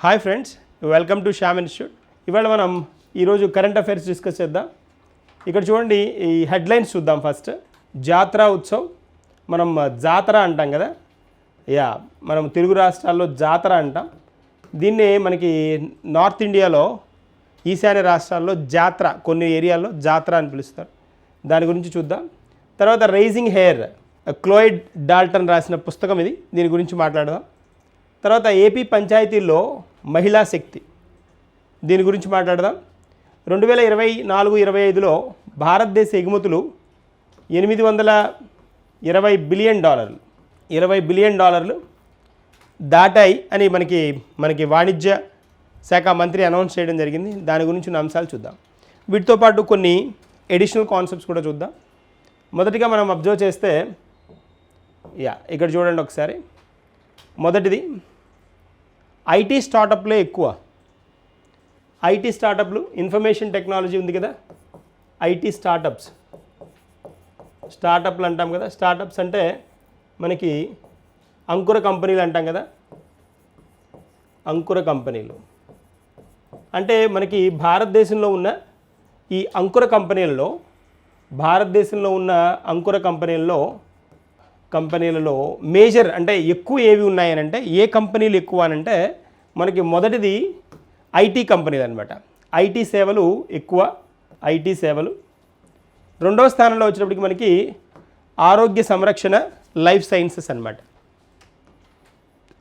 Hi friends welcome to Shyam institute. ఇవాళ మనం ఈరోజు కరెంట్ అఫైర్స్ డిస్కస్ చేద్దాం. ఇక్కడ చూడండి ఈ హెడ్లైన్స్ చూద్దాం ఫస్ట్. జాతర ఉత్సవ్ మనం జాతర అంటాం కదా? యా మనం తెలుగు రాష్ట్రాల్లో జాతర అంటాం. దీన్ని మనకి నార్త్ ఇండియాలో ఈశాన్య రాష్ట్రాల్లో జాతర కొన్ని ఏరియాల్లో జాతర అని పిలుస్తారు. దాని గురించి చూద్దాం. తర్వాత రైజింగ్ హెయిర్ క్లోయిడ్ డాల్టన్ రాసిన పుస్తకం ఇది. దీని గురించి మాట్లాడదాం. తర్వాత ఏపీ పంచాయతీల్లో మహిళా శక్తి. దీని గురించి మాట్లాడదాం. రెండు వేల ఇరవై నాలుగు ఇరవై ఐదులో భారతదేశ ఎగుమతులు ఎనిమిది వందల ఇరవై బిలియన్ డాలర్లు. ఇరవై బిలియన్ డాలర్లు దాటాయి అని మనకి మనకి వాణిజ్య శాఖ మంత్రి అనౌన్స్ చేయడం జరిగింది. దాని గురించి అంశాలు చూద్దాం. వీటితో పాటు కొన్ని ఎడిషనల్ కాన్సెప్ట్స్ కూడా చూద్దాం. మొదటిగా మనం అబ్జర్వ్ చేస్తే యా ఇక్కడ చూడండి ఒకసారి. మొదటిది ఐటీ స్టార్టప్లే ఎక్కువ. ఐటీ స్టార్టప్లు ఇన్ఫర్మేషన్ టెక్నాలజీ ఉంది కదా. IT startups. స్టార్టప్లు అంటాం కదా. స్టార్టప్స్ అంటే మనకి అంకుర కంపెనీలు అంటాం కదా. అంకుర కంపెనీలు. అంటే మనకి భారతదేశంలో ఉన్న ఈ అంకుర కంపెనీల్లో భారతదేశంలో ఉన్న అంకుర కంపెనీల్లో కంపెనీలలో మేజర్ అంటే ఎక్కువ ఏవి ఉన్నాయనంటే ఏ కంపెనీలు ఎక్కువ అనంటే మనకి మొదటిది ఐటీ కంపెనీలు అనమాట ఐటీ సేవలు ఎక్కువ ఐటీ సేవలు. రెండవ స్థానంలో వచ్చినప్పటికి మనకి ఆరోగ్య సంరక్షణ లైఫ్ సైన్సెస్ అన్నమాట.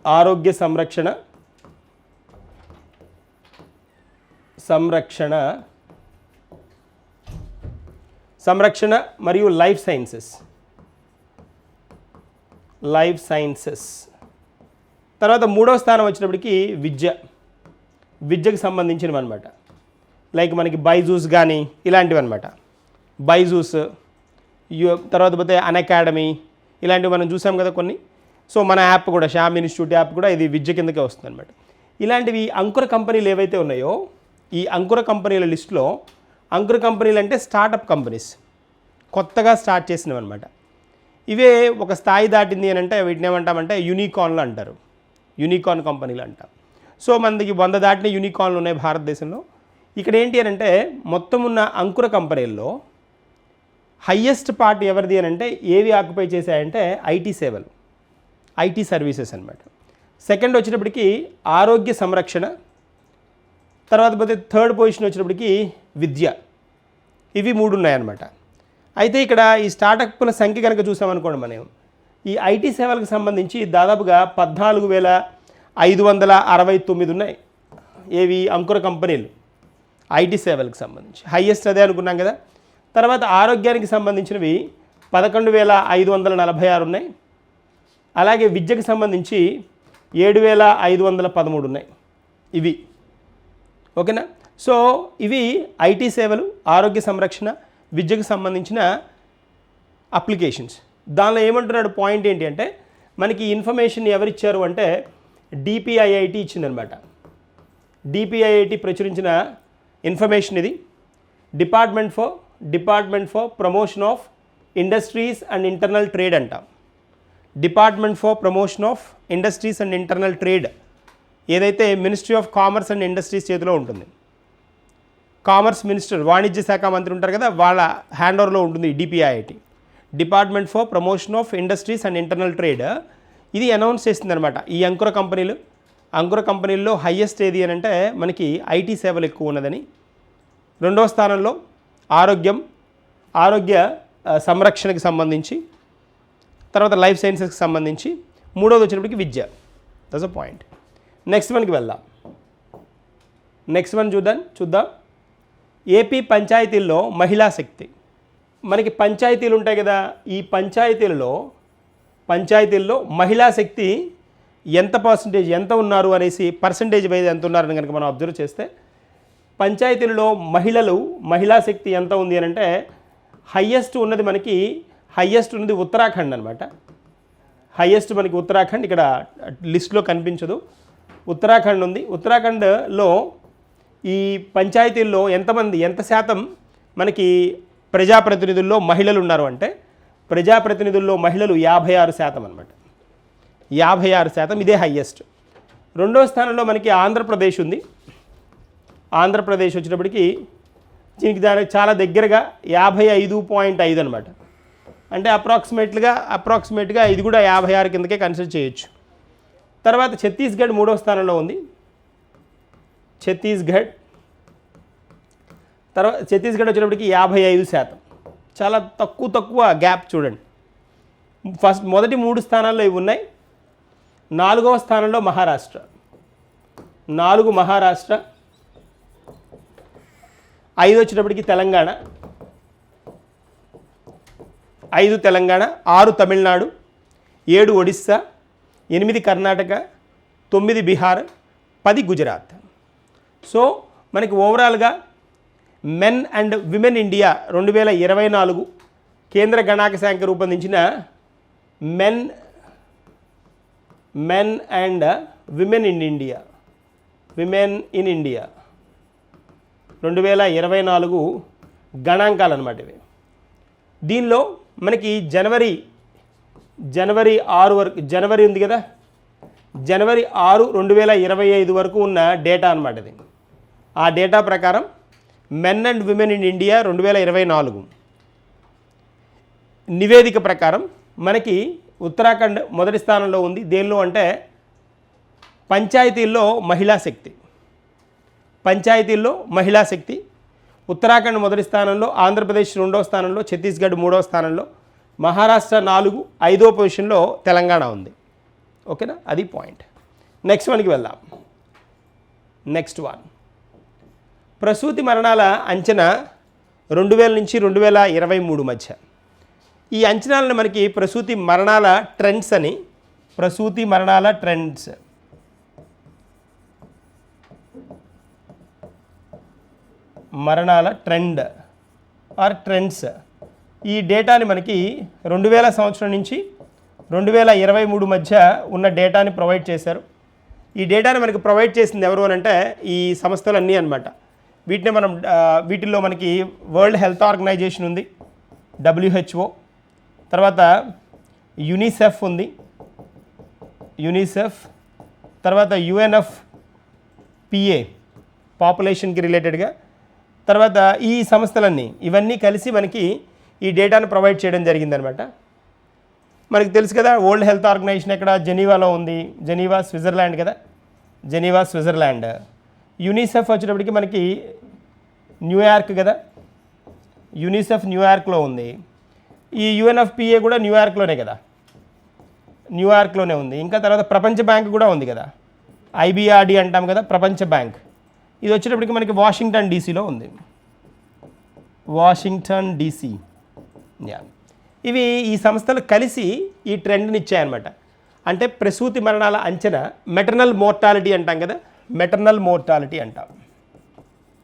ఆరోగ్య సంరక్షణ సంరక్షణ సంరక్షణ మరియు లైఫ్ సైన్సెస్. Life sciences. తర్వాత మూడవ స్థానం వచ్చినప్పటికి విద్య. విద్యకు సంబంధించినవి అనమాట లైక్ మనకి బైజూస్ కానీ ఇలాంటివి అనమాట బైజూస్ యు- తర్వాత పోతే అన్ అకాడమీ ఇలాంటివి మనం చూసాం కదా కొన్ని. సో మన యాప్ కూడా శ్యామ్ ఇన్స్టిట్యూట్ యాప్ కూడా ఇది విద్య కిందకే వస్తుంది అనమాట ఇలాంటివి అంకుర కంపెనీలు ఏవైతే ఉన్నాయో ఈ అంకుర కంపెనీల లిస్టులో అంకుర కంపెనీలు అంటే స్టార్టప్ కంపెనీస్. కొత్తగా స్టార్ట్ చేసినవి అనమాట ఇవే ఒక స్థాయి దాటింది అని అంటే వీటిని ఏమంటామంటే యూనికార్న్లు అంటారు. యూనికార్న్ కంపెనీలు అంటాం. సో మనకి వంద దాటిన యూనికార్న్లు ఉన్నాయి భారతదేశంలో. ఇక్కడ ఏంటి అని అంటే మొత్తం ఉన్న అంకుర కంపెనీల్లో హయ్యెస్ట్ పార్ట్ ఎవరిది అని అంటే ఏవి ఆక్యుపై చేశాయంటే ఐటీ సేవలు ఐటీ సర్వీసెస్ అనమాట సెకండ్ వచ్చేటప్పటికి ఆరోగ్య సంరక్షణ తర్వాత పోతే థర్డ్ పొజిషన్ వచ్చినప్పటికీ విద్య. ఇవి మూడు ఉన్నాయన్నమాట. అయితే ఇక్కడ ఈ స్టార్టప్ల సంఖ్య కనుక చూసామనుకోండి మనం ఈ ఐటీ సేవలకు సంబంధించి దాదాపుగా పద్నాలుగు వేల ఐదు వందల అరవై తొమ్మిది ఉన్నాయి ఏవి అంకుర కంపెనీలు ఐటీ సేవలకు సంబంధించి. హైయెస్ట్ అదే అనుకున్నాం కదా. తర్వాత ఆరోగ్యానికి సంబంధించినవి పదకొండు వేల ఐదు వందల నలభై ఆరు ఉన్నాయి. అలాగే విద్యకు సంబంధించి ఏడు వేల ఐదు వందల పదమూడు ఉన్నాయి ఇవి. ఓకేనా? సో ఇవి ఐటీ సేవలు ఆరోగ్య సంరక్షణ విద్యకు సంబంధించిన అప్లికేషన్స్. దానిలో ఏమంటున్నాడు పాయింట్ ఏంటి అంటే మనకి ఇన్ఫర్మేషన్ ఎవరిచ్చారు అంటే డిపిఐఐటి ఇచ్చిందనమాట. డిపిఐఐటి ప్రచురించిన ఇన్ఫర్మేషన్ ఇది. Department for department for promotion of industries and internal trade అంట. Department for promotion of industries and internal trade ఏదైతే ministry of commerce and industries చేతిలో ఉంటుంది. కామర్స్ మినిస్టర్ వాణిజ్య శాఖ మంత్రి ఉంటారు కదా వాళ్ళ హ్యాండ్ ఓవర్లో ఉంటుంది DPIIT department for promotion of industries and internal trade. ఇది అనౌన్స్ చేసిందనమాట. ఈ అంకుర కంపెనీలు అంకుర కంపెనీల్లో హయ్యెస్ట్ ఏది అని అంటే మనకి ఐటీ సేవలు ఎక్కువ ఉన్నదని. రెండవ స్థానంలో ఆరోగ్యం ఆరోగ్య సంరక్షణకి సంబంధించి తర్వాత లైఫ్ సైన్సెస్కి సంబంధించి. మూడవది వచ్చినప్పటికి విద్య. దట్స్ అ పాయింట్ నెక్స్ట్ వన్కి వెళ్దాం. నెక్స్ట్ వన్ చూద్దాం చూద్దాం. ఏపీ పంచాయతీల్లో మహిళా శక్తి. మనకి పంచాయతీలు ఉంటాయి కదా ఈ పంచాయతీలలో పంచాయతీల్లో మహిళా శక్తి ఎంత పర్సంటేజ్ ఎంత ఉన్నారు అనేసి పర్సంటేజ్ వైజ్ ఎంత ఉన్నారని కనుక మనం అబ్జర్వ్ చేస్తే పంచాయతీలలో మహిళలు మహిళా శక్తి ఎంత ఉంది అని అంటే హయ్యెస్ట్ ఉన్నది మనకి హయ్యెస్ట్ ఉన్నది ఉత్తరాఖండ్ అనమాట హయ్యెస్ట్ మనకి ఉత్తరాఖండ్ ఇక్కడ లిస్ట్లో కనిపించదు. ఉత్తరాఖండ్ ఉంది. ఉత్తరాఖండ్లో ఈ పంచాయతీల్లో ఎంతమంది ఎంత శాతం మనకి ప్రజాప్రతినిధుల్లో మహిళలు ఉన్నారు అంటే ప్రజాప్రతినిధుల్లో మహిళలు యాభై ఆరు శాతం అనమాట యాభై ఆరు శాతం ఇదే హయ్యెస్ట్ రెండో స్థానంలో మనకి ఆంధ్రప్రదేశ్ ఉంది. ఆంధ్రప్రదేశ్ వచ్చినప్పటికి దీనికి దానికి చాలా దగ్గరగా యాభై ఐదు పాయింట్ ఐదు అనమాట అంటే అప్రాక్సిమేట్గా అప్రాక్సిమేట్గా ఇది కూడా యాభై ఆరు కిందకే కన్సిడర్ చేయొచ్చు. తర్వాత ఛత్తీస్గఢ్ మూడో స్థానంలో ఉంది. ఛత్తీస్గఢ్. తర్వాత ఛత్తీస్గఢ్ వచ్చేటప్పటికి యాభై ఐదు శాతం. చాలా తక్కువ తక్కువ గ్యాప్ చూడండి. ఫస్ట్ మొదటి మూడు స్థానాల్లో ఇవి ఉన్నాయి. నాలుగవ స్థానంలో మహారాష్ట్ర. నాలుగు మహారాష్ట్ర. ఐదు వచ్చేటప్పటికి తెలంగాణ. ఐదు తెలంగాణ ఆరు తమిళనాడు ఏడు ఒడిస్సా ఎనిమిది కర్ణాటక తొమ్మిది బీహార్ పది గుజరాత్. సో మనకి ఓవరాల్గా మెన్ అండ్ విమెన్ ఇండియా రెండు వేల ఇరవై నాలుగు కేంద్ర గణాంక శాఖ రూపొందించిన men men and women in India women in India రెండు వేల ఇరవై నాలుగు గణాంకాలు అనమాట ఇవి. దీనిలో మనకి జనవరి జనవరి ఆరు వరకు జనవరి ఉంది కదా? జనవరి ఆరు రెండు వేల ఇరవై ఐదు వరకు ఉన్న డేటా అనమాట ఇది. ఆ డేటా ప్రకారం men and women in India రెండు వేల ఇరవై నాలుగు. నివేదిక ప్రకారం మనకి ఉత్తరాఖండ్ మొదటి స్థానంలో ఉంది. దేనిలో అంటే పంచాయతీల్లో మహిళా శక్తి. పంచాయతీల్లో మహిళా శక్తి. ఉత్తరాఖండ్ మొదటి స్థానంలో ఆంధ్రప్రదేశ్ రెండవ స్థానంలో ఛత్తీస్గఢ్ మూడో స్థానంలో మహారాష్ట్ర నాలుగు ఐదో పొజిషన్లో తెలంగాణ ఉంది. ఓకేనా? అది పాయింట్. నెక్స్ట్ వన్కి వెళ్దాం. Next one. ప్రసూతి మరణాల అంచనా రెండు వేల నుంచి రెండు వేల ఇరవై మూడు మధ్య. ఈ అంచనాలను మనకి ప్రసూతి మరణాల ట్రెండ్స్ అని ప్రసూతి మరణాల ట్రెండ్స్. మరణాల ట్రెండ్ ఆర్ ట్రెండ్స్. ఈ డేటాని మనకి రెండు వేల సంవత్సరం నుంచి రెండు వేల ఇరవై మూడు మధ్య ఉన్న డేటాని ప్రొవైడ్ చేశారు. ఈ డేటాని మనకి ప్రొవైడ్ చేసింది ఎవరు అని అంటే ఈ సంస్థలు అన్నీ అనమాట వీటిని మనం వీటిల్లో మనకి వరల్డ్ హెల్త్ ఆర్గనైజేషన్ ఉంది డబ్ల్యూహెచ్ఓ తర్వాత యునిసెఫ్ ఉంది యునిసెఫ్ తర్వాత యుఎన్ఎఫ్ పిఏ పాపులేషన్కి రిలేటెడ్గా తర్వాత ఈ సంస్థలన్నీ ఇవన్నీ కలిసి మనకి ఈ డేటాను ప్రొవైడ్ చేయడం జరిగిందనమాట. మనకి తెలుసు కదా వరల్డ్ హెల్త్ ఆర్గనైజేషన్ ఎక్కడ? జెనీవాలో ఉంది జెనీవా స్విట్జర్లాండ్ కదా? Geneva Switzerland. యూనిసెఫ్ వచ్చేటప్పటికి మనకి న్యూయార్క్ కదా? యూనిసెఫ్ న్యూయార్క్లో ఉంది. ఈ యుఎన్ఎఫ్పిఏ కూడా న్యూయార్క్లోనే కదా? న్యూయార్క్లోనే ఉంది. ఇంకా తర్వాత ప్రపంచ బ్యాంక్ కూడా ఉంది కదా? ఐబిఆర్డి అంటాం కదా ప్రపంచ బ్యాంక్. ఇది వచ్చేటప్పటికి మనకి వాషింగ్టన్ డీసీలో ఉంది. Washington DC. యా. ఇవి ఈ సంస్థలు కలిసి ఈ ట్రెండ్ని ఇచ్చాయన్నమాట. అంటే ప్రసూతి మరణాల అంచనా మెటర్నల్ మోర్టాలిటీ అంటాం కదా? మెటర్నల్ మోర్టాలిటీ అంటాం.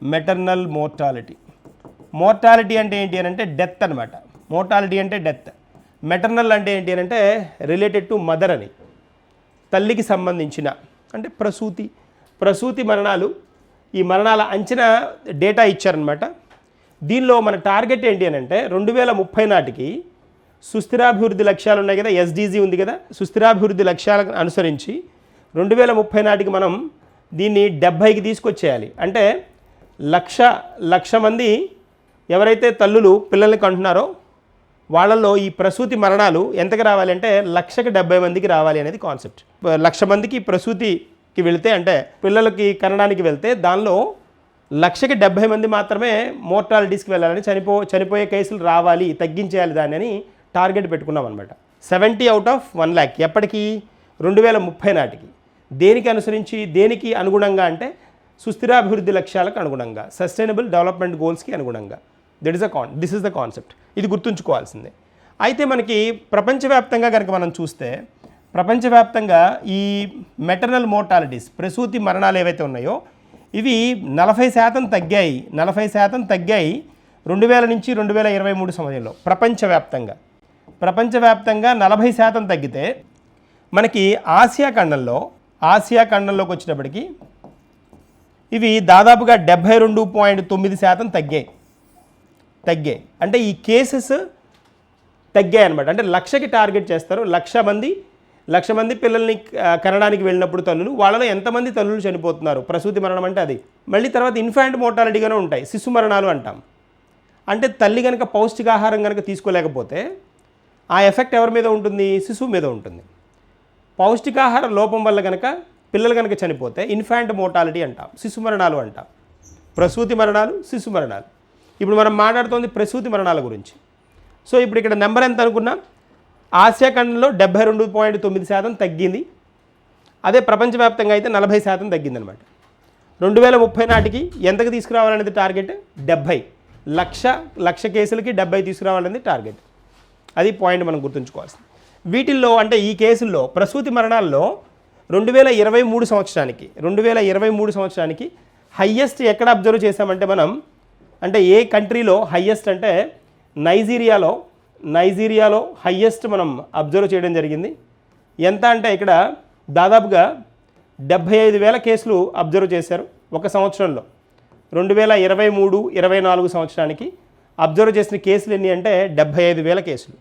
Maternal mortality. మోర్టాలిటీ అంటే ఏంటి అని అంటే డెత్ అనమాట మోర్టాలిటీ అంటే డెత్. మెటర్నల్ అంటే ఏంటి అని అంటే రిలేటెడ్ టు మదర్ అని. తల్లికి సంబంధించిన అంటే ప్రసూతి. ప్రసూతి మరణాలు ఈ మరణాల అంచనా డేటా ఇచ్చారనమాట దీనిలో మన టార్గెట్ ఏంటి అని అంటే రెండు వేల ముప్పై నాటికి సుస్థిరాభివృద్ధి లక్ష్యాలు ఉన్నాయి కదా ఎస్డీజీ ఉంది కదా సుస్థిరాభివృద్ధి లక్ష్యాలను అనుసరించి రెండు వేల ముప్పై నాటికి మనం దీన్ని డెబ్భైకి తీసుకొచ్చేయాలి. అంటే లక్ష లక్ష మంది ఎవరైతే తల్లులు పిల్లల్ని కంటున్నారో వాళ్ళల్లో ఈ ప్రసూతి మరణాలు ఎంతకు రావాలి అంటే లక్షకి డెబ్బై మందికి రావాలి అనేది కాన్సెప్ట్. లక్ష మందికి ప్రసూతికి వెళితే అంటే పిల్లలకి కనడానికి వెళ్తే దానిలో లక్షకి డెబ్బై మంది మాత్రమే మోర్టాలిటీస్కి వెళ్ళాలని చనిపో చనిపోయే కేసులు రావాలి తగ్గించేయాలి దాన్ని అని టార్గెట్ పెట్టుకున్నాం అనమాట seventy out of one lakh ఎప్పటికీ? రెండు వేల ముప్పై నాటికి. దేనికి అనుసరించి దేనికి అనుగుణంగా అంటే సుస్థిరాభివృద్ధి లక్ష్యాలకు అనుగుణంగా సస్టైనబుల్ డెవలప్మెంట్ గోల్స్కి అనుగుణంగా. That is a con this is the concept ఇది గుర్తుంచుకోవాల్సిందే. అయితే మనకి ప్రపంచవ్యాప్తంగా కనుక మనం చూస్తే ప్రపంచవ్యాప్తంగా ఈ మెటర్నల్ మోర్టాలిటీస్ ప్రసూతి మరణాలు ఏవైతే ఉన్నాయో ఇవి నలభై శాతం తగ్గాయి నలభై శాతం తగ్గాయి రెండు వేల నుంచి రెండు వేల ఇరవై మూడు సమయంలో ప్రపంచవ్యాప్తంగా. ప్రపంచవ్యాప్తంగా నలభై శాతం తగ్గితే మనకి ఆసియా ఖండంలో ఆసియా ఖండంలోకి వచ్చినప్పటికీ ఇవి దాదాపుగా డెబ్భై రెండు పాయింట్ తొమ్మిది శాతం తగ్గాయి. తగ్గాయి. అంటే ఈ కేసెస్ తగ్గాయి అనమాట అంటే లక్షకి టార్గెట్ చేస్తారు. లక్ష మంది లక్ష మంది పిల్లల్ని కనడానికి వెళ్ళినప్పుడు తల్లులు వాళ్ళలో ఎంతమంది తల్లులు చనిపోతున్నారు? ప్రసూతి మరణం అంటే అది. మళ్ళీ తర్వాత ఇన్ఫాంట్ మోర్టాలిటీగానే ఉంటాయి. శిశు మరణాలు అంటాం. అంటే తల్లి కనుక పౌష్టికాహారం కనుక తీసుకోలేకపోతే ఆ ఎఫెక్ట్ ఎవరి మీద ఉంటుంది? శిశువు మీద ఉంటుంది. పౌష్టికాహార లోపం వల్ల కనుక పిల్లలు కనుక చనిపోతే ఇన్ఫాంట్ మోర్టాలిటీ అంటాం శిశు మరణాలు అంటాం. ప్రసూతి మరణాలు శిశు మరణాలు. ఇప్పుడు మనం మాట్లాడుతోంది ప్రసూతి మరణాల గురించి. సో ఇప్పుడు ఇక్కడ నెంబర్ ఎంత అనుకున్నాం? ఆసియా ఖండంలో డెబ్బై రెండు పాయింట్ తొమ్మిది శాతం తగ్గింది. అదే ప్రపంచవ్యాప్తంగా అయితే నలభై శాతం తగ్గిందనమాట. రెండు వేల ముప్పై నాటికి ఎంతకు తీసుకురావాలనేది టార్గెట్? డెబ్భై లక్ష లక్ష కేసులకి డెబ్బై తీసుకురావాలనేది టార్గెట్. అది పాయింట్ మనం గుర్తుంచుకోవాల్సింది. వీటిల్లో అంటే ఈ కేసుల్లో ప్రసూతి మరణాల్లో రెండు వేల ఇరవై మూడు సంవత్సరానికి రెండు వేల ఇరవై మూడు సంవత్సరానికి హయ్యెస్ట్ ఎక్కడ అబ్జర్వ్ చేసామంటే మనం అంటే ఏ కంట్రీలో హయ్యెస్ట్ అంటే నైజీరియాలో నైజీరియాలో హయ్యెస్ట్ మనం అబ్జర్వ్ చేయడం జరిగింది. ఎంత అంటే ఇక్కడ దాదాపుగా డెబ్భై ఐదు వేల కేసులు అబ్జర్వ్ చేశారు ఒక సంవత్సరంలో. రెండు వేల ఇరవై మూడు ఇరవై నాలుగు సంవత్సరానికి అబ్జర్వ్ చేసిన కేసులు ఎన్ని అంటే డెబ్భై ఐదు వేల కేసులు.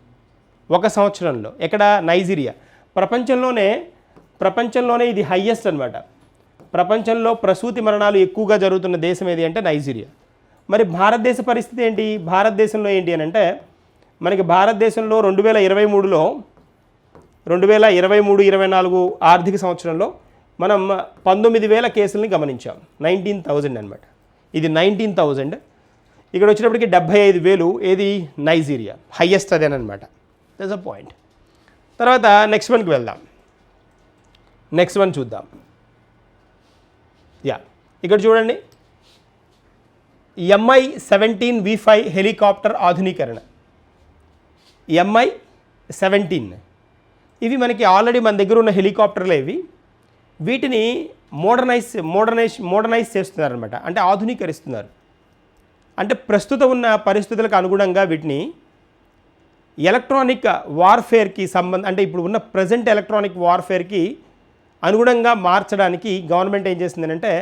ఒక సంవత్సరంలో. ఎక్కడ? నైజీరియా. ప్రపంచంలోనే ప్రపంచంలోనే ఇది హయ్యెస్ట్ అనమాట ప్రపంచంలో ప్రసూతి మరణాలు ఎక్కువగా జరుగుతున్న దేశం ఏది అంటే నైజీరియా. మరి భారతదేశ పరిస్థితి ఏంటి? భారతదేశంలో ఏంటి అని అంటే మనకి భారతదేశంలో రెండు వేల ఇరవై మూడులో రెండు వేల ఇరవై మూడు ఇరవై నాలుగు ఆర్థిక సంవత్సరంలో మనం పంతొమ్మిది వేల కేసుల్ని గమనించాం. నైన్టీన్ థౌజండ్ అనమాట ఇది నైన్టీన్ థౌజండ్. ఇక్కడ వచ్చినప్పటికి డెబ్బై ఐదు వేలు. ఏది? నైజీరియా. హయ్యెస్ట్ అదేనమాట దట్స్ అ పాయింట్ తర్వాత నెక్స్ట్ వన్కి వెళ్దాం. నెక్స్ట్ వన్ చూద్దాం. యా ఇక్కడ చూడండి. MI seventeen V five helicopter ఆధునీకరణ. ఎంఐ సెవెంటీన్ ఇవి మనకి ఆల్రెడీ మన దగ్గర ఉన్న హెలికాప్టర్లే ఇవి. వీటిని మోడర్నైజ్ మోడర్నైజ్ మోడర్నైజ్ చేస్తున్నారనమాట అంటే ఆధునీకరిస్తున్నారు. అంటే ప్రస్తుతం ఉన్న పరిస్థితులకు అనుగుణంగా వీటిని ఎలక్ట్రానిక్ వార్ఫేర్కి సంబంధం అంటే ఇప్పుడు ఉన్న ప్రజెంట్ ఎలక్ట్రానిక్ వార్ఫేర్కి అనుగుణంగా మార్చడానికి గవర్నమెంట్ ఏం చేసిందంటే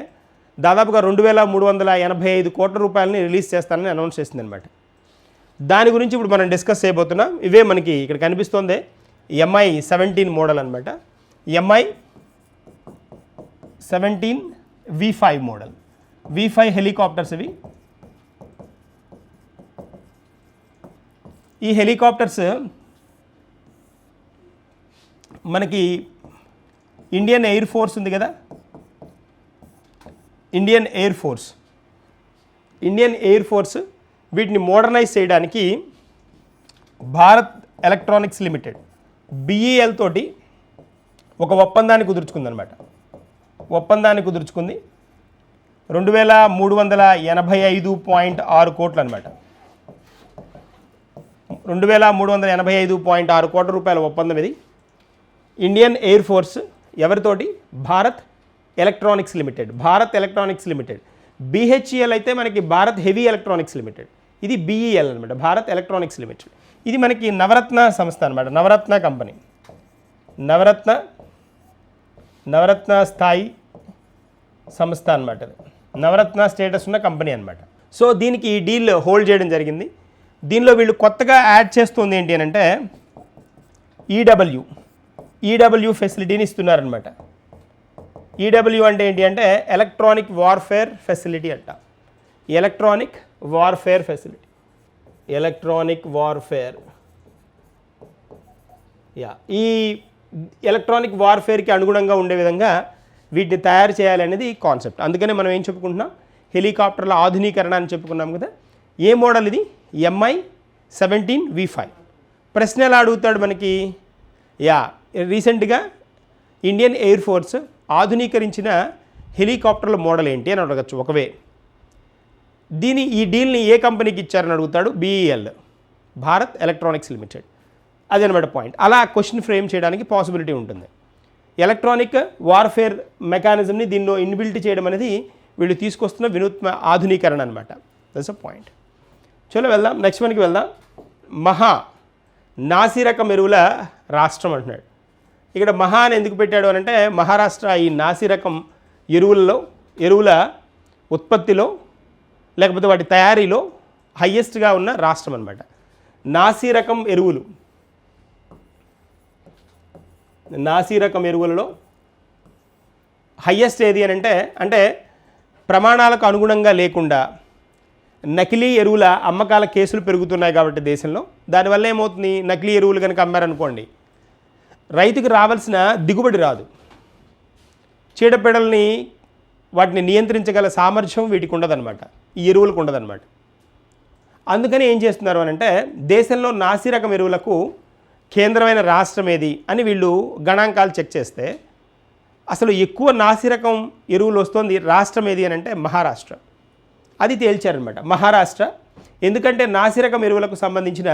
దాదాపుగా రెండు వేల మూడు వందల ఎనభై ఐదు కోట్ల రూపాయలని రిలీజ్ చేస్తానని అనౌన్స్ చేసింది అనమాట దాని గురించి ఇప్పుడు మనం డిస్కస్ చేయబోతున్నాం. ఇవే మనకి ఇక్కడ కనిపిస్తోంది. ఎంఐ సెవెంటీన్ మోడల్ అనమాట. MI seventeen V five model. V five helicopters ఇవి. ఈ హెలికాప్టర్స్ మనకి ఇండియన్ ఎయిర్ ఫోర్స్ ఉంది కదా? Indian air force. Indian air force వీటిని మోడర్నైజ్ చేయడానికి భారత్ ఎలక్ట్రానిక్స్ లిమిటెడ్ బిఈఎల్ తోటి ఒక ఒప్పందాన్ని కుదుర్చుకుందనమాట ఒప్పందాన్ని కుదుర్చుకుంది. రెండు వేల మూడు వందల ఎనభై ఐదు పాయింట్ ఆరు కోట్లు అనమాట రెండు వేల మూడు వందల ఎనభై ఐదు పాయింట్ ఆరు కోట్ల రూపాయల ఒప్పందం ఇది. ఇండియన్ ఎయిర్ ఫోర్స్ ఎవరితోటి? Bharat electronics limited. Bharat electronics limited. BHEL అయితే మనకి భారత్ హెవీ ఎలక్ట్రానిక్స్ లిమిటెడ్. ఇది బీఈఎల్ అనమాట భారత్ ఎలక్ట్రానిక్స్ లిమిటెడ్. ఇది మనకి నవరత్న సంస్థ అనమాట నవరత్న కంపెనీ. నవరత్న నవరత్న స్థాయి సంస్థ అనమాట నవరత్న స్టేటస్ ఉన్న కంపెనీ అనమాట సో దీనికి ఈ డీల్ హోల్డ్ చేయడం జరిగింది. దీనిలో వీళ్ళు కొత్తగా యాడ్ చేస్తుంది ఏంటి అని అంటే ఈడబ్ల్యూ ఈడబ్ల్యూ ఫెసిలిటీని ఇస్తున్నారనమాట ఈడబ్ల్యూ అంటే ఏంటి అంటే ఎలక్ట్రానిక్ వార్ఫేర్ ఫెసిలిటీ అంట. Electronic warfare facility electronic warfare yeah ఈ ఎలక్ట్రానిక్ వార్ఫేర్కి అనుగుణంగా ఉండే విధంగా వీటిని తయారు చేయాలనేది కాన్సెప్ట్ అందుకనే మనం ఏం చెప్పుకుంటున్నాం? హెలికాప్టర్ల ఆధునీకరణ అని చెప్పుకున్నాం కదా. ఏ మోడల్ ఇది? ఎంఐ సెవెంటీన్ వి ఫైవ్ ప్రశ్న ఎలా అడుగుతాడు మనకి. యా రీసెంట్గా ఇండియన్ ఎయిర్ ఫోర్స్ ఆధునీకరించిన హెలికాప్టర్ల మోడల్ ఏంటి అని అడగచ్చు ఒకవే. దీని ఈ డీల్ని ఏ కంపెనీకి ఇచ్చారని అడుగుతాడు బీఈఎల్ భారత్ ఎలక్ట్రానిక్స్ లిమిటెడ్. అది అనమాట పాయింట్. అలా క్వశ్చన్ ఫ్రేమ్ చేయడానికి పాసిబిలిటీ ఉంటుంది. ఎలక్ట్రానిక్ వార్ఫేర్ మెకానిజంని దీనిలో ఇన్బిల్ట్ చేయడం అనేది వీళ్ళు తీసుకొస్తున్న వినూత్న ఆధునీకరణ అనమాట దట్స్ అ పాయింట్ చలో వెళ్దాం నెక్స్ట్ మనకి వెళ్దాం. మహా నాసిరకం ఎరువుల రాష్ట్రం అంటున్నాడు. ఇక్కడ మహా అని ఎందుకు పెట్టాడు అని అంటే మహారాష్ట్ర ఈ నాసిరకం ఎరువులలో ఎరువుల ఉత్పత్తిలో లేకపోతే వాటి తయారీలో హయ్యెస్ట్గా ఉన్న రాష్ట్రం అనమాట నాసిరకం ఎరువులు. నాసీ రకం ఎరువులలో హయ్యెస్ట్ ఏది అని అంటే అంటే ప్రమాణాలకు అనుగుణంగా లేకుండా నకిలీ ఎరువుల అమ్మకాల కేసులు పెరుగుతున్నాయి కాబట్టి దేశంలో. దానివల్ల ఏమవుతుంది? నకిలీ ఎరువులు కనుక అమ్మారనుకోండి. రైతుకు రావాల్సిన దిగుబడి రాదు. చీడపీడల్ని వాటిని నియంత్రించగల సామర్థ్యం వీటికి ఉండదన్నమాట. ఈ ఎరువులకు ఉండదన్నమాట. అందుకని ఏం చేస్తున్నారు అని అంటే దేశంలో నాసి రకం ఎరువులకు కేంద్రమైన రాష్ట్రం ఏది అని వీళ్ళు గణాంకాలు చెక్ చేస్తే అసలు ఎక్కువ నాసి రకం ఎరువులు వస్తుంది రాష్ట్రం ఏది అని అంటే మహారాష్ట్ర. అది తేల్చారనమాట మహారాష్ట్ర. ఎందుకంటే నాసిరకం ఎరువులకు సంబంధించిన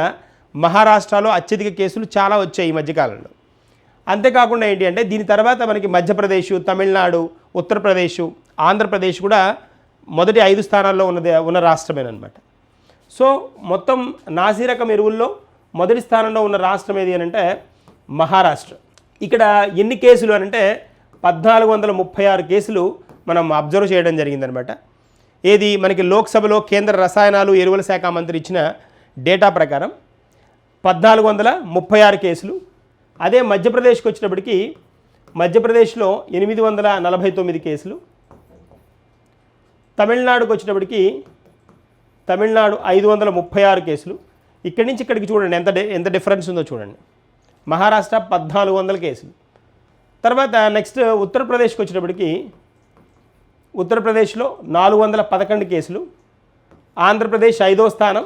మహారాష్ట్రలో అత్యధిక కేసులు చాలా వచ్చాయి ఈ మధ్యకాలంలో. అంతేకాకుండా ఏంటి అంటే దీని తర్వాత మనకి మధ్యప్రదేశ్ తమిళనాడు ఉత్తరప్రదేశ్ ఆంధ్రప్రదేశ్ కూడా మొదటి ఐదు స్థానాల్లో ఉన్నది ఉన్న రాష్ట్రమేనమాట సో మొత్తం నాసిరకం ఎరువుల్లో మొదటి స్థానంలో ఉన్న రాష్ట్రం ఏది అని అంటే మహారాష్ట్ర. ఇక్కడ ఎన్ని కేసులు అని అంటే పద్నాలుగు వందల ముప్పై ఆరు కేసులు మనం అబ్జర్వ్ చేయడం జరిగిందనమాట ఏది మనకి లోక్సభలో కేంద్ర రసాయనాలు ఎరువుల శాఖ మంత్రి ఇచ్చిన డేటా ప్రకారం పద్నాలుగు వందల ముప్పై ఆరు కేసులు. అదే మధ్యప్రదేశ్కి వచ్చినప్పటికీ మధ్యప్రదేశ్లో ఎనిమిది వందల నలభై తొమ్మిది కేసులు. తమిళనాడుకు వచ్చినప్పటికీ తమిళనాడు ఐదు వందల ముప్పై ఆరు కేసులు. ఇక్కడి నుంచి ఇక్కడికి చూడండి ఎంత ఎంత డిఫరెన్స్ ఉందో చూడండి. మహారాష్ట్ర పద్నాలుగు వందల కేసులు. తర్వాత నెక్స్ట్ ఉత్తరప్రదేశ్కి వచ్చినప్పటికీ ఉత్తరప్రదేశ్లో నాలుగు వందల పదకొండు కేసులు ఆంధ్రప్రదేశ్ ఐదో స్థానం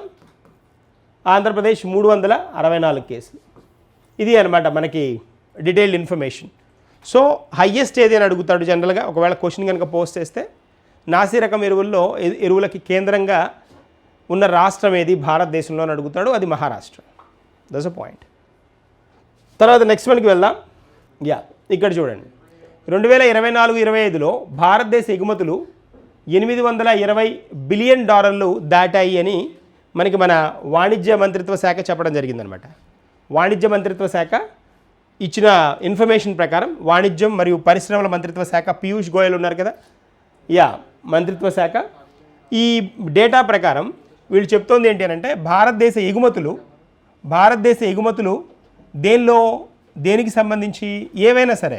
ఆంధ్రప్రదేశ్ మూడు వందల అరవై నాలుగు కేసులు. ఇది అనమాట మనకి డీటెయిల్డ్ ఇన్ఫర్మేషన్. సో హయ్యెస్ట్ ఏది అని అడుగుతాడు జనరల్గా? ఒకవేళ క్వశ్చన్ కనుక పోస్ట్ చేస్తే నాసి రకం ఎరువుల్లో ఎరువులకి కేంద్రంగా ఉన్న రాష్ట్రం ఏది? భారతదేశంలో అని అడుగుతాడు. అది మహారాష్ట్ర. దస్ అ పాయింట్ తర్వాత నెక్స్ట్ మనకి వెళ్దాం. యా ఇక్కడ చూడండి. రెండు వేల ఇరవై నాలుగు ఇరవై ఐదులో భారతదేశ ఎగుమతులు ఎనిమిది వందల ఇరవై బిలియన్ డాలర్లు దాటాయి అని మనకి మన వాణిజ్య మంత్రిత్వ శాఖ చెప్పడం జరిగిందనమాట. వాణిజ్య మంత్రిత్వ శాఖ ఇచ్చిన ఇన్ఫర్మేషన్ ప్రకారం వాణిజ్యం మరియు పరిశ్రమల మంత్రిత్వ శాఖ పీయూష్ గోయల్ ఉన్నారు కదా? యా మంత్రిత్వ శాఖ. ఈ డేటా ప్రకారం వీళ్ళు చెప్తోంది ఏంటి అని అంటే భారతదేశ ఎగుమతులు భారతదేశ ఎగుమతులు దేనిలో దేనికి సంబంధించి ఏవైనా సరే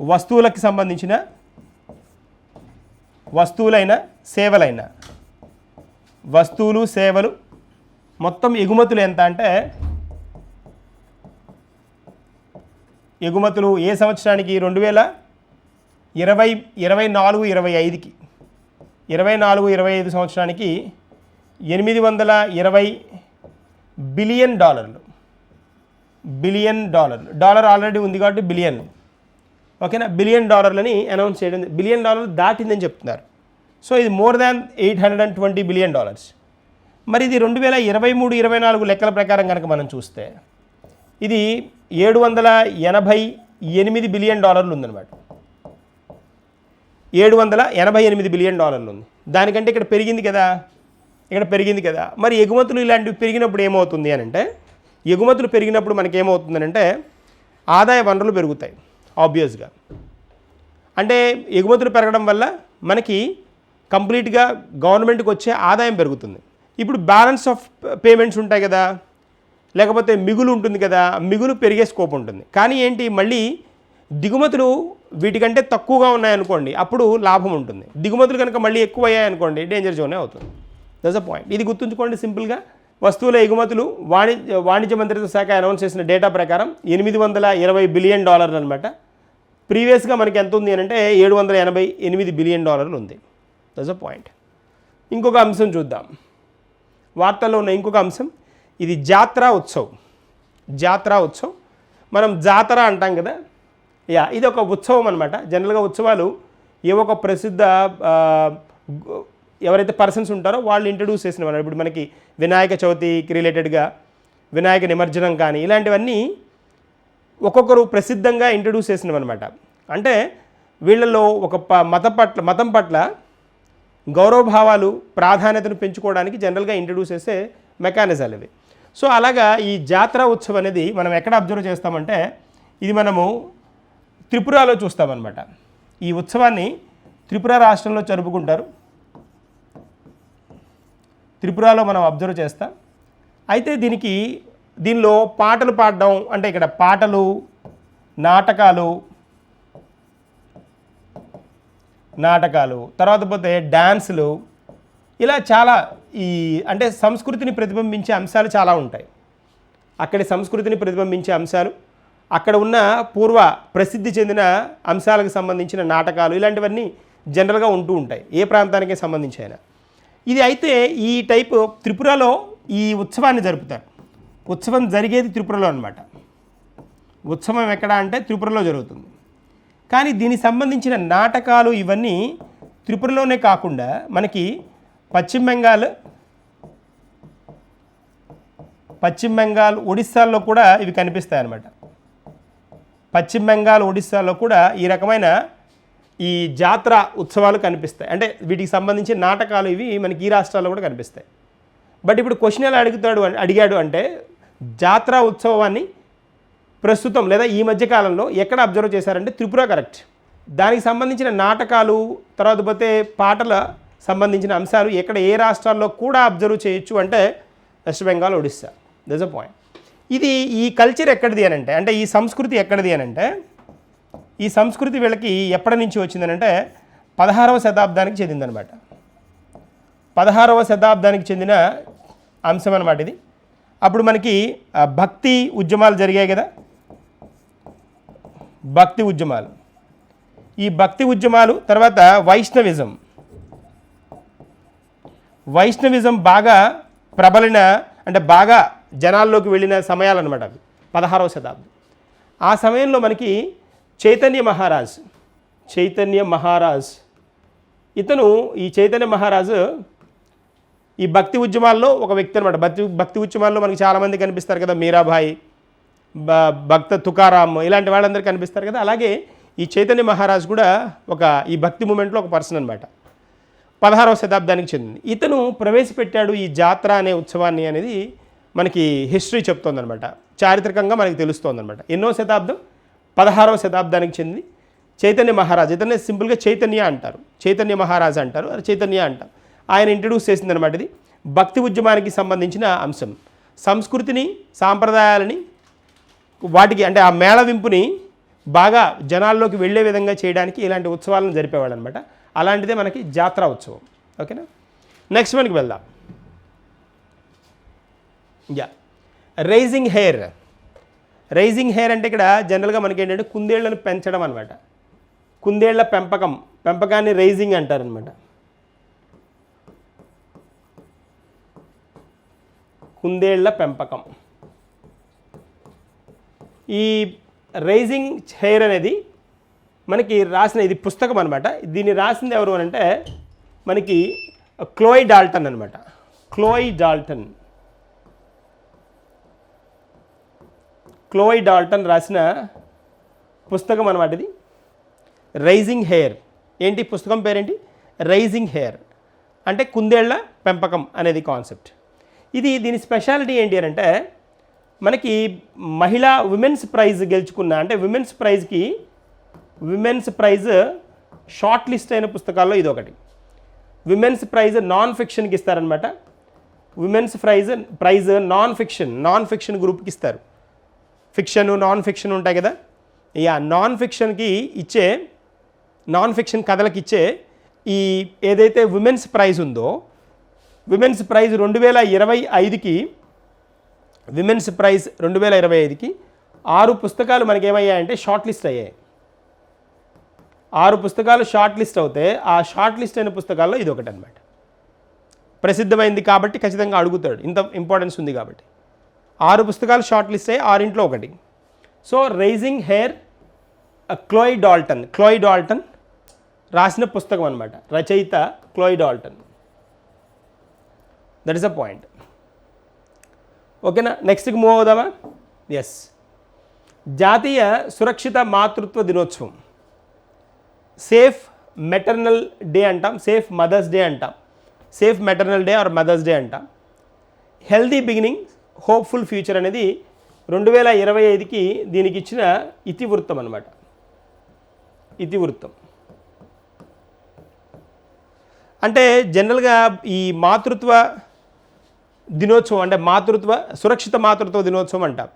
వస్తువులకు సంబంధించిన వస్తువులైన సేవలైన. వస్తువులు సేవలు మొత్తం ఎగుమతులు ఎంత అంటే ఎగుమతులు ఏ సంవత్సరానికి? రెండు వేల ఇరవై ఇరవై నాలుగు ఇరవై ఐదుకి. ఇరవై నాలుగు ఇరవై ఐదు సంవత్సరానికి ఎనిమిది వందల ఇరవై బిలియన్ డాలర్లు. బిలియన్ డాలర్లు. డాలర్ ఆల్రెడీ ఉంది కాబట్టి బిలియన్. ఓకేనా? బిలియన్ డాలర్లని అనౌన్స్ చేయడం బిలియన్ డాలర్లు దాటిందని చెప్తున్నారు. సో ఇది more than eight hundred and twenty billion dollars. మరి ఇది రెండు వేల ఇరవై మూడు ఇరవై నాలుగు లెక్కల ప్రకారం కనుక మనం చూస్తే ఇది ఏడు వందల ఎనభై ఎనిమిది బిలియన్ డాలర్లు ఉందన్నమాట. ఏడు వందల ఎనభై ఎనిమిది బిలియన్ డాలర్లు ఉంది. దానికంటే ఇక్కడ పెరిగింది కదా? ఇక్కడ పెరిగింది కదా? మరి ఎగుమతులు ఇలాంటివి పెరిగినప్పుడు ఏమవుతుంది అని అంటే ఎగుమతులు పెరిగినప్పుడు మనకి ఆదాయ వనరులు పెరుగుతాయి. ఆబ్వియస్గా అంటే ఎగుమతులు పెరగడం వల్ల మనకి కంప్లీట్గా గవర్నమెంట్కి వచ్చే ఆదాయం పెరుగుతుంది. ఇప్పుడు బ్యాలెన్స్ ఆఫ్ పేమెంట్స్ ఉంటాయి కదా. లేకపోతే మిగులు ఉంటుంది కదా. మిగులు పెరిగే స్కోప్ ఉంటుంది. కానీ ఏంటి? మళ్ళీ దిగుమతులు వీటికంటే తక్కువగా ఉన్నాయనుకోండి అప్పుడు లాభం ఉంటుంది. దిగుమతులు కనుక మళ్ళీ ఎక్కువ అయ్యాయనుకోండి డేంజర్ జోనే అవుతుంది. దట్స్ అ పాయింట్ ఇది గుర్తుంచుకోండి సింపుల్గా. వస్తువుల ఎగుమతులు వాణిజ్య వాణిజ్య మంత్రిత్వ శాఖ అనౌన్స్ చేసిన డేటా ప్రకారం ఎనిమిది వందల ఇరవై బిలియన్ డాలర్లు అనమాట ప్రీవియస్గా మనకి ఎంత ఉంది అని అంటే ఏడు వందల ఎనభై ఎనిమిది బిలియన్ డాలర్లు ఉంది. దస్ అ పాయింట్ ఇంకొక అంశం చూద్దాం. వార్తల్లో ఉన్న ఇంకొక అంశం ఇది జాత్రా ఉత్సవ్. జాత్రా ఉత్సవ్. మనం జాతర అంటాం కదా? యా ఇది ఒక ఉత్సవం అనమాట జనరల్గా ఉత్సవాలు ఏ ఒక ప్రసిద్ధ ఎవరైతే పర్సన్స్ ఉంటారో వాళ్ళు ఇంట్రడ్యూస్ చేసిన ఇప్పుడు మనకి వినాయక చవితికి రిలేటెడ్గా వినాయక నిమజ్జనం కానీ ఇలాంటివన్నీ ఒక్కొక్కరు ప్రసిద్ధంగా ఇంట్రడ్యూస్ చేసినవన్నమాట. అంటే వీళ్ళలో ఒక ప మత పట్ల మతం పట్ల గౌరవభావాలు ప్రాధాన్యతను పెంచుకోవడానికి జనరల్గా ఇంట్రడ్యూస్ చేసే మెకానిజాలు ఇవి. సో అలాగా ఈ జాతర ఉత్సవం అనేది మనం ఎక్కడ అబ్జర్వ్ చేస్తామంటే ఇది మనము త్రిపురలో చూస్తామన్నమాట. ఈ ఉత్సవాన్ని త్రిపుర రాష్ట్రంలో జరుపుకుంటారు. త్రిపురలో మనం అబ్జర్వ్ చేస్తాం. అయితే దీనికి దీనిలో పాటలు పాడడం అంటే ఇక్కడ పాటలు నాటకాలు నాటకాలు తర్వాత పోతే డ్యాన్సులు ఇలా చాలా ఈ అంటే సంస్కృతిని ప్రతిబింబించే అంశాలు చాలా ఉంటాయి. అక్కడి సంస్కృతిని ప్రతిబింబించే అంశాలు అక్కడ ఉన్న పూర్వ ప్రసిద్ధి చెందిన అంశాలకు సంబంధించిన నాటకాలు ఇలాంటివన్నీ జనరల్గా ఉంటూ ఉంటాయి ఏ ప్రాంతానికి సంబంధించి అయినా. ఇది అయితే ఈ టైపు త్రిపురలో ఈ ఉత్సవాన్ని జరుపుతారు. ఉత్సవం జరిగేది త్రిపురలో అనమాట ఉత్సవం ఎక్కడ అంటే త్రిపురలో జరుగుతుంది. కానీ దీనికి సంబంధించిన నాటకాలు ఇవన్నీ త్రిపురలోనే కాకుండా మనకి పశ్చిమ బెంగాల్ పశ్చిమ బెంగాల్ ఒడిస్సాల్లో కూడా ఇవి కనిపిస్తాయి అన్నమాట పశ్చిమ బెంగాల్ ఒడిస్సాలో కూడా ఈ రకమైన ఈ జాతర ఉత్సవాలు కనిపిస్తాయి. అంటే వీటికి సంబంధించిన నాటకాలు ఇవి మనకి ఈ రాష్ట్రాల్లో కూడా కనిపిస్తాయి. బట్ ఇప్పుడు క్వశ్చన్ ఎలా అడుగుతాడు అడిగాడు అంటే జాతర ఉత్సవాన్ని ప్రస్తుతం లేదా ఈ మధ్యకాలంలో ఎక్కడ అబ్జర్వ్ చేశారంటే త్రిపుర కరెక్ట్. దానికి సంబంధించిన నాటకాలు తర్వాత పోతే పాటల సంబంధించిన అంశాలు ఎక్కడ ఏ రాష్ట్రాల్లో కూడా అబ్జర్వ్ చేయొచ్చు అంటే West Bengal Odisha. This a point ఇది ఈ కల్చర్ ఎక్కడిది అని అంటే అంటే ఈ సంస్కృతి ఎక్కడిది అని అంటే ఈ సంస్కృతి వీళ్ళకి ఎప్పటి నుంచి వచ్చిందని అంటే పదహారవ శతాబ్దానికి చెందిందనమాట. పదహారవ శతాబ్దానికి చెందిన అంశం అనమాట ఇది. అప్పుడు మనకి భక్తి ఉద్యమాలు జరిగాయి కదా? భక్తి ఉద్యమాలు. ఈ భక్తి ఉద్యమాలు తర్వాత వైష్ణవిజం. వైష్ణవిజం బాగా ప్రబలిన అంటే బాగా జనాల్లోకి వెళ్ళిన సమయాలన్నమాట అవి. పదహారవ శతాబ్దం. ఆ సమయంలో మనకి చైతన్య మహారాజ్ చైతన్య మహారాజ్. ఇతను ఈ చైతన్య మహారాజు ఈ భక్తి ఉద్యమాల్లో ఒక వ్యక్తి అనమాట భక్తి భక్తి ఉద్యమాల్లో మనకి చాలామంది కనిపిస్తారు కదా మీరాబాయి భక్త తుకారాం ఇలాంటి వాళ్ళందరూ కనిపిస్తారు కదా. అలాగే ఈ చైతన్య మహారాజ్ కూడా ఒక ఈ భక్తి మూమెంట్లో ఒక పర్సన్ అనమాట పదహారవ శతాబ్దానికి చెందింది. ఇతను ప్రవేశపెట్టాడు ఈ జాతర అనే ఉత్సవాన్ని అనేది మనకి హిస్టరీ చెప్తోందనమాట చారిత్రకంగా మనకి తెలుస్తోందనమాట ఎన్నో శతాబ్దం? పదహారవ శతాబ్దానికి చెంది చైతన్య మహారాజ్ ఇతనే సింపుల్గా చైతన్య అంటారు. చైతన్య మహారాజ్ అంటారు అది చైతన్య అంటారు. ఆయన ఇంట్రడ్యూస్ చేసిందనమాట ఇది. భక్తి ఉద్యమానికి సంబంధించిన అంశం. సంస్కృతిని సాంప్రదాయాలని వాటికి అంటే ఆ మేళవింపుని బాగా జనాల్లోకి వెళ్ళే విధంగా చేయడానికి ఇలాంటి ఉత్సవాలను జరిపేవాళ్ళు అనమాట అలాంటిదే మనకి జాతర ఉత్సవం. ఓకేనా? నెక్స్ట్ మనకి వెళ్దాం. Yeah raising hare raising hare అంటే ఇక్కడ జనరల్గా మనకి ఏంటంటే కుందేళ్ళను పెంచడం అనమాట కుందేళ్ళ పెంపకం. పెంపకాన్ని రైజింగ్ అంటారనమాట కుందేళ్ళ పెంపకం. ఈ రైజింగ్ హెయిర్ అనేది మనకి రాసిన ఇది పుస్తకం అనమాట దీన్ని రాసింది ఎవరు అని అంటే మనకి క్లోయ్ డాల్టన్ అనమాట క్లోయ్ డాల్టన్. క్లోయ్ డాల్టన్ రాసిన పుస్తకం అనమాట ఇది. Raising hare. ఏంటి పుస్తకం పేరేంటి? Raising hare. అంటే కుందేళ్ళ పెంపకం అనేది కాన్సెప్ట్. ఇది దీని స్పెషాలిటీ ఏంటి అని అంటే మనకి మహిళా విమెన్స్ ప్రైజ్ గెలుచుకున్న అంటే విమెన్స్ ప్రైజ్కి విమెన్స్ ప్రైజ్ షార్ట్ లిస్ట్ అయిన పుస్తకాల్లో ఇది ఒకటి. విమెన్స్ ప్రైజ్ నాన్ ఫిక్షన్కి ఇస్తారనమాట women's prize prize non fiction non fiction గ్రూప్కి ఇస్తారు. ఫిక్షన్ నాన్ ఫిక్షన్ ఉంటాయి కదా. యా నాన్ ఫిక్షన్కి ఇచ్చే నాన్ ఫిక్షన్ కథలకు ఇచ్చే ఈ ఏదైతే ఉమెన్స్ ప్రైజ్ ఉందో విమెన్స్ ప్రైజ్ రెండు వేల ఇరవై ఐదుకి విమెన్స్ ప్రైజ్ రెండు వేల ఇరవై ఐదుకి ఆరు పుస్తకాలు మనకి ఏమయ్యాయంటే షార్ట్ లిస్ట్ అయ్యాయి. ఆరు పుస్తకాలు షార్ట్ లిస్ట్ అవుతే ఆ షార్ట్ లిస్ట్ అయిన పుస్తకాల్లో ఇది ఒకటి అనమాట ప్రసిద్ధమైంది కాబట్టి ఖచ్చితంగా అడుగుతాడు. ఇంత ఇంపార్టెన్స్ ఉంది కాబట్టి. ఆరు పుస్తకాలు షార్ట్ లిస్ట్ అయ్యి ఆరింట్లో ఒకటి. So raising hare Chloe Dalton Chloe Dalton రాసిన పుస్తకం అనమాట రచయిత Chloe Dalton that is a point ఓకేనా నెక్స్ట్కి మూవ్ అవుదామా? ఎస్ జాతీయ సురక్షిత మాతృత్వ దినోత్సవం. సేఫ్ మెటర్నల్ డే అంటాం. సేఫ్ మదర్స్ డే అంటాం. Safe maternal day or mother's day అంటాం. హెల్దీ బిగినింగ్ హోప్ఫుల్ ఫ్యూచర్ అనేది రెండు వేల ఇరవై ఐదుకి దీనికి ఇచ్చిన ఇతివృత్తం అనమాట ఇతివృత్తం. అంటే జనరల్గా ఈ మాతృత్వ దినోత్సవం అంటే మాతృత్వ సురక్షిత మాతృత్వ దినోత్సవం అంటాం.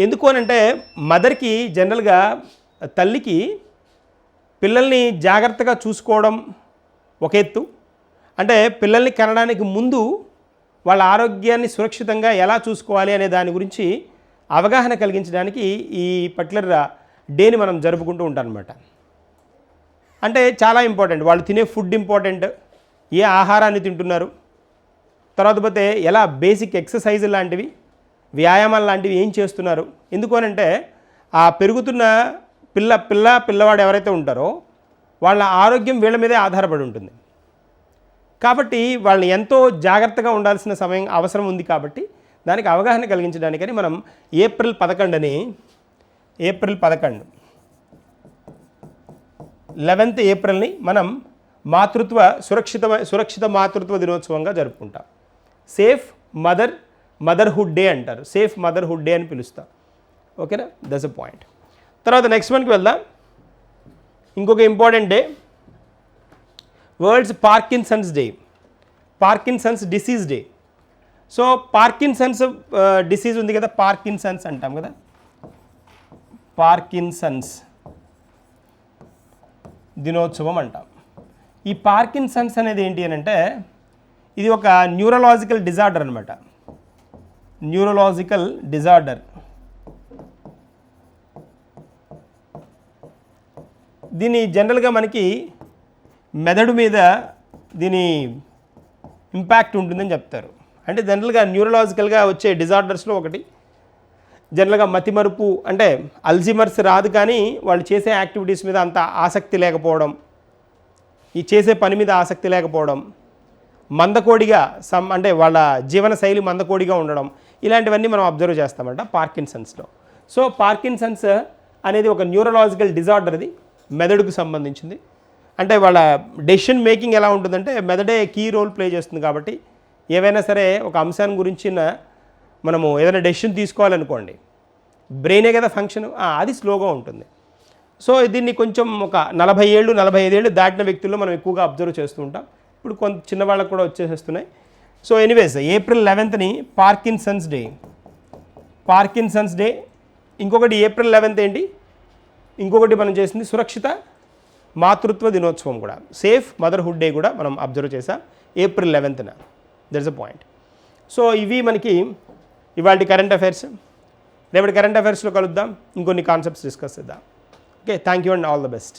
ఎందుకు అని అంటే మదర్కి జనరల్గా తల్లికి పిల్లల్ని జాగ్రత్తగా చూసుకోవడం ఒక ఎత్తు. అంటే పిల్లల్ని కనడానికి ముందు వాళ్ళ ఆరోగ్యాన్ని సురక్షితంగా ఎలా చూసుకోవాలి అనే దాని గురించి అవగాహన కలిగించడానికి ఈ పర్టికులర్ డేని మనం జరుపుకుంటూ ఉంటాం అనమాట అంటే చాలా ఇంపార్టెంట్. వాళ్ళు తినే ఫుడ్ ఇంపార్టెంట్. ఏ ఆహారాన్ని తింటున్నారు? తర్వాత పోతే ఎలా బేసిక్ ఎక్సర్సైజ్ లాంటివి వ్యాయామాలు లాంటివి ఏం చేస్తున్నారు? ఎందుకు అని అంటే ఆ పెరుగుతున్న పిల్ల పిల్ల పిల్లవాడు ఎవరైతే ఉంటారో వాళ్ళ ఆరోగ్యం వీళ్ళ మీదే ఆధారపడి ఉంటుంది. కాబట్టి వాళ్ళని ఎంతో జాగ్రత్తగా ఉండాల్సిన సమయం అవసరం ఉంది కాబట్టి దానికి అవగాహన కలిగించడానికని మనం ఏప్రిల్ పదకొండుని ఏప్రిల్ పదకొండు లెవెన్త్ ఏప్రిల్ని మనం మాతృత్వ సురక్షిత సురక్షిత మాతృత్వ దినోత్సవంగా జరుపుకుంటాం. సేఫ్ మదర్ మదర్హుడ్ డే అంటారు. సేఫ్ మదర్హుడ్ డే అని పిలుస్తాం. ఓకేనా? దస్ అ పాయింట్ తర్వాత నెక్స్ట్ వన్కి వెళ్దాం. ఇంకొక important day world's Parkinson's day Parkinson's disease day so Parkinson's disease ఉంది కదా పార్కిన్సన్స్ అంటాం కదా. పార్కిన్సన్స్ దినోత్సవం అంటాం. ఈ పార్కిన్సన్స్ అనేది ఏంటి అని అంటే ఇది ఒక న్యూరలాజికల్ డిజార్డర్ అనమాట న్యూరలాజికల్ డిజార్డర్. దీని జనరల్గా మనకి మెదడు మీద దీని ఇంపాక్ట్ ఉంటుందని చెప్తారు. అంటే జనరల్గా న్యూరలాజికల్గా వచ్చే డిజార్డర్స్లో ఒకటి జనరల్గా మతిమరుపు అంటే అల్జిమర్స్ రాదు కానీ వాళ్ళు చేసే యాక్టివిటీస్ మీద అంత ఆసక్తి లేకపోవడం ఈ చేసే పని మీద ఆసక్తి లేకపోవడం మందకోడిగా సమ్ అంటే వాళ్ళ జీవన శైలి మందకోడిగా ఉండడం ఇలాంటివన్నీ మనం అబ్జర్వ్ చేస్తామంట పార్కిన్సన్స్లో. సో పార్కిన్సన్స్ అనేది ఒక న్యూరలాజికల్ డిజార్డర్ ఇది మెదడుకు సంబంధించింది. అంటే వాళ్ళ డెసిషన్ మేకింగ్ ఎలా ఉంటుందంటే మెదడే కీ రోల్ ప్లే చేస్తుంది కాబట్టి ఏవైనా సరే ఒక అంశాన్ని గురించిన మనము ఏదైనా డెసిషన్ తీసుకోవాలనుకోండి బ్రెయినే కదా ఫంక్షన్ అది స్లోగా ఉంటుంది. సో దీన్ని కొంచెం ఒక నలభై ఏళ్ళు నలభై ఐదేళ్ళు దాటిన వ్యక్తుల్లో మనం ఎక్కువగా అబ్జర్వ్ చేస్తూ ఉంటాం. ఇప్పుడు కొంత చిన్నవాళ్ళకు కూడా వచ్చేసేస్తున్నాయి. సో ఎనీవేస్ ఏప్రిల్ లెవెన్త్ని పార్కిన్సన్స్ డే పార్కిన్సన్స్ డే ఇంకొకటి ఏప్రిల్ లెవెన్త్ ఏంటి? ఇంకొకటి మనం చేసింది సురక్షిత మాతృత్వ దినోత్సవం కూడా. సేఫ్ మదర్హుడ్ డే కూడా మనం అబ్జర్వ్ చేసాం ఏప్రిల్ లెవెన్త్న దట్స్ అ పాయింట్ సో ఇవి మనకి ఇవాళ కరెంట్ అఫైర్స్ రేపటి కరెంట్ అఫైర్స్లో కలుద్దాం. ఇంకొన్ని కాన్సెప్ట్స్ డిస్కస్ చేద్దాం. Okay thank you and all the best